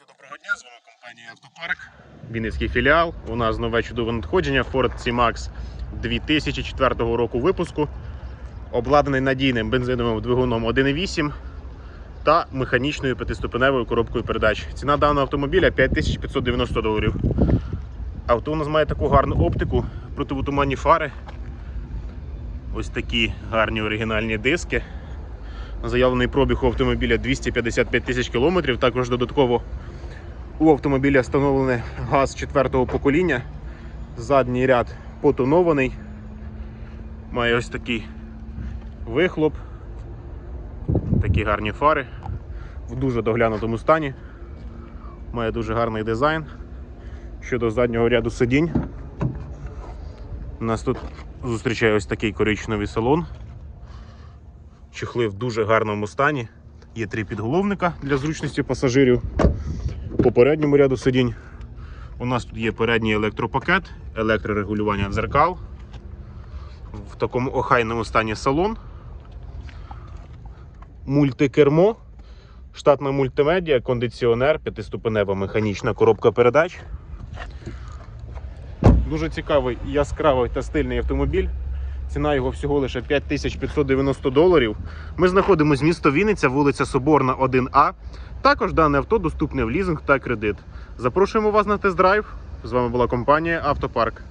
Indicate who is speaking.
Speaker 1: Друзі, доброго дня, з вами компанія Автопарк. Вінницький філіал. У нас нове чудове надходження Ford C-Max 2004 року випуску. Обладнаний надійним бензиновим двигуном 1.8 та механічною п'ятиступеневою коробкою передач. Ціна даного автомобіля 5590 доларів. Авто у нас має таку гарну оптику, противотуманні фари. Ось такі гарні оригінальні диски. Заявлений пробіг у автомобіля 255 тисяч кілометрів. Також додатково у автомобіля встановлений газ четвертого покоління. Задній ряд потонований. Має ось такий вихлоп. Такі гарні фари в дуже доглянутому стані. Має дуже гарний дизайн. Щодо заднього ряду сидінь. Нас тут зустрічає ось такий коричневий салон. Чехли в дуже гарному стані. Є три підголовника для зручності пасажирів. По передньому ряду сидінь у нас тут є передній електропакет, електрорегулювання дзеркал. В такому охайному стані салон. Мультикермо, штатна мультимедіа, кондиціонер, п'ятиступенева механічна коробка передач. Дуже цікавий, яскравий та стильний автомобіль. Ціна його всього лише 5590 доларів. Ми знаходимося місто Вінниця, вулиця Соборна, 1А. Також дане авто доступне в лізинг та кредит. Запрошуємо вас на тест-драйв. З вами була компанія Автопарк.